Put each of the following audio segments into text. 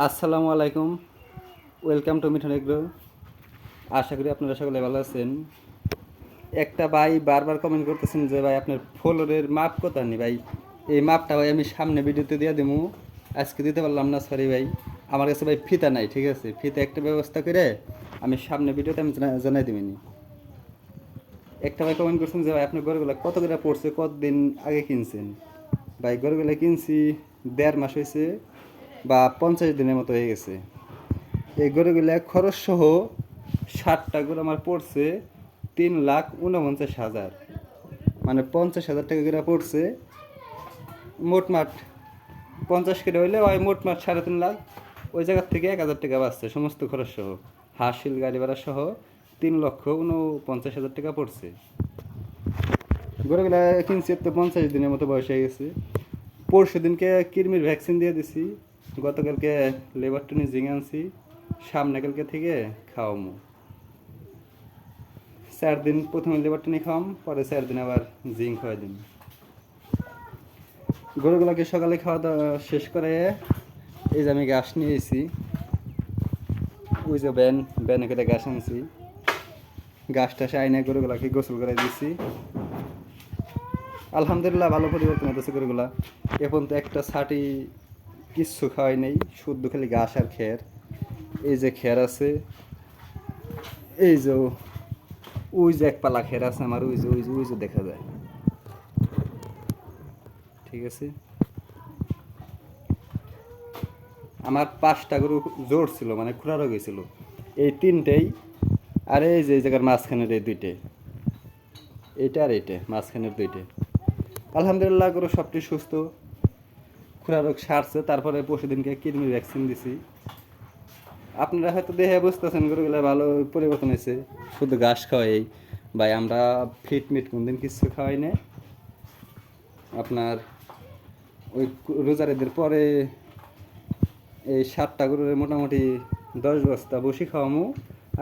আসসালামু আলাইকুম। Welcome to Mithun agro আশা করি আপনারা সকলে ভালো আছেন। একটা ভাই বারবার কমেন্ট করতেছেন যে, ভাই, আপনার ফ্লোরের মাপ কত নি ভাই? এই মাপটা ভাই আমি সামনে ভিডিওতে দিয়ে দেবো আজকে দিতে পারলাম না সরি ভাই। আমার কাছে ভাই ফিতা নাই, ঠিক আছে? ফিতা একটা ব্যবস্থা করে আমি সামনে ভিডিওতে আমি জানাই দেবেনি একটা ভাই কমেন্ট করছেন যে, ভাই, আপনার গরুগুলো কত করে পড়ছে? কতদিন আগে কিনছেন? ভাই, গরুগুলো কিনছি দেড় মাস হয়েছে। বা পঞ্চাশ দিনের মতো হয়ে গেছে। এই গরুগুলো খরচ সহ ষাটটা গরু আমার পড়ছে তিন লাখ উনপঞ্চাশ হাজার। মানে পঞ্চাশ হাজার টাকা করে পড়ছে। মোটমাট পঞ্চাশ কেটে হইলে ওই মোটমাট সাড়ে তিন লাখ। ওই জায়গার থেকে এক হাজার টাকা বাঁচছে সমস্ত খরচ সহ হাসিল গাড়ি ভাড়া সহ তিন লক্ষ উনপঞ্চাশ হাজার টাকা পড়ছে। গরুগুলা কিনছি তো পঞ্চাশ দিনের মতো বয়স হয়ে গেছে। পরশু দিনকে কৃমির ভ্যাকসিন দিয়ে দিছি। গতকালকে লেবার টনি জিং আনছি সামনে কালকে থেকে খাওয়ামো। চার দিন প্রথমে লেবার টনি খাওয়াম, পরে চার দিন আবার জিং খাওয়াই দিন গরুগুলোকে সকালে খাওয়া দাওয়া শেষ করে এই যে আমি ঘাস নিয়ে এসেছি। ওই যে ব্যান, ব্যানে করে ঘাস আনছি। গাছটা আইনে গরুগুলাকে গোসল করে দিয়েছি। আলহামদুলিল্লাহ ভালো পরিবর্তন হতেছে গরুগুলা। এখন তো একটা ছাটি কিচ্ছু খাওয়াই নেই, শুদ্ধ খালি ঘাস আর খের। এই যে খের আছে, এই যে ওই যে এক পালা খের আছে আমার, ওই যে ওই যে ওই যে দেখা যায়। ঠিক আছে? আমার পাঁচটা গরু জোর ছিল মানে খুঁড়ারও গেছিল এই তিনটেই, আর এই যে জায়গার মাঝখানের এই দুইটে। এইটা আর এইটা, মাঝখানের দুইটে। আলহামদুলিল্লাহ গরু সবটি সুস্থ। খুরা রোগ সারছে, তারপরে পরশুদিনকে কৃমি ভ্যাকসিন দিছি। আপনারা হয়তো দেখে বুঝতেছেন গরুগুলো ভালো পরিবর্তন হয়েছে। শুধু ঘাস খাওয়াই, ভাই, আমরা ফিট মিট কোনদিন কিছু খাওয়াই না আপনার ওই রোজারেদের পরে এই সাতটা গরুর মোটামুটি দশ বস্তা বসি খাওয়ামু,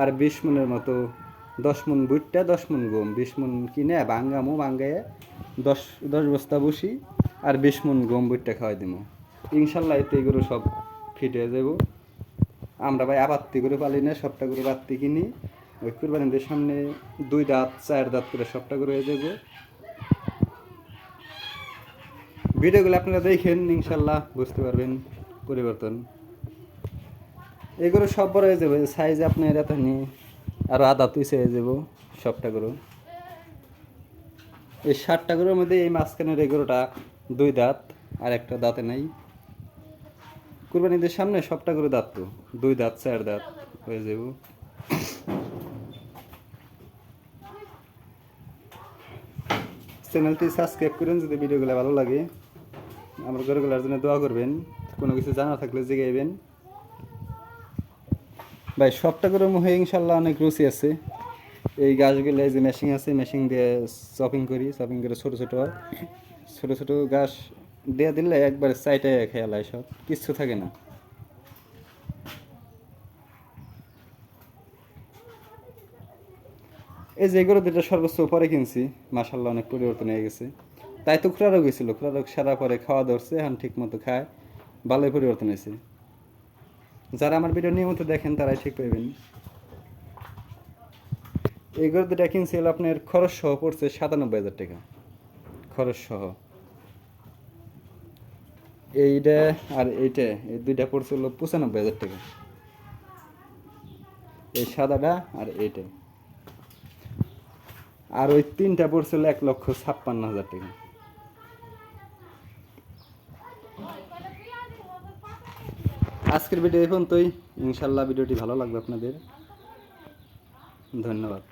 আর বিশ মনের মতো দশ মন বুটটা দশ মন গম, বিশ মন কিনে বাঙ্গামু বাঙ্গায় দশ দশ বস্তা বসি আর বিশ মন গম বুটটা খাওয়াই দিব ইনশাল্লাহ এতে এগুলো সব ফিট হয়ে যাব আমরা ভাই আবাত্তি করে পালি না, সবটা করে বাত্তি কিনি। ওই কুরবানিদের সামনে দুই দাঁত, চার দাঁত করে সবটা করে হয়ে যাব ভিডিওগুলো আপনারা দেখেন, ইনশাল্লাহ বুঝতে পারবেন পরিবর্তন। এগুলো সব বড় হয়ে যাবে সাইজ আপনার এত নিয়ে আরও আধা তুইসে হয়ে যাব সবটা গরু। এই ষাটটা গরুর মধ্যে এই মাঝখানের এগুলোটা দুই দাঁত, আর একটা দাঁতে নাই। কুরবানিদের সামনে সবটা করে দাঁত তো। দুই দাঁত, চার দাঁত, হয়ে যাব চ্যানেলটি সাবস্ক্রাইব করেন যদি ভিডিওগুলো ভালো লাগে। আমার গরুগুলার জন্য দোয়া করবেন। কোনো কিছু জানা থাকলে জিগাইবেন। ভাই, সবটা করে মুখে ইনশাল্লাহ অনেক রুচি আছে। এই গাছগুলো এই যে মেশিন আছে মেশিন দিয়ে চপিং করি চপিং করে ছোটো ছোটো ছোটো ছোটো গাছ দিয়ে দিলে একবার সাইটে খেয়ালায় সব, কিচ্ছু থাকে না। এই যে এগুলো দুটো সর্বোচ্চ পরে কিনছি মাসাল্লাহ অনেক পরিবর্তন হয়ে গেছে। তাই তো খুরা রোগ হয়েছিল খুরা রোগ সারা পরে খাওয়া ধরছে, এখন ঠিক মতো খায়, ভালোই পরিবর্তন হয়েছে। যারা আমার ভিডিও নিয়মিত দেখেন, তারাই ঠিক পাইবেন। এই দুটা কিনছি আপনার খরচ সহ পড়ছে সাতানব্বই হাজার টাকা। খরচ সহ। এইটা আর এইটা, এই দুইটা পড়ছে হলো পঁচানব্বই হাজার টাকা। এই সাদাটা আর এইটা। আর ওই তিনটা পড়ছিল এক লক্ষ ছাপ্পান্ন হাজার টাকা। আজকের ভিডিও এখন তোই ইনশাল্লাহ ভিডিওটি ভালো লাগবে আপনাদের। ধন্যবাদ।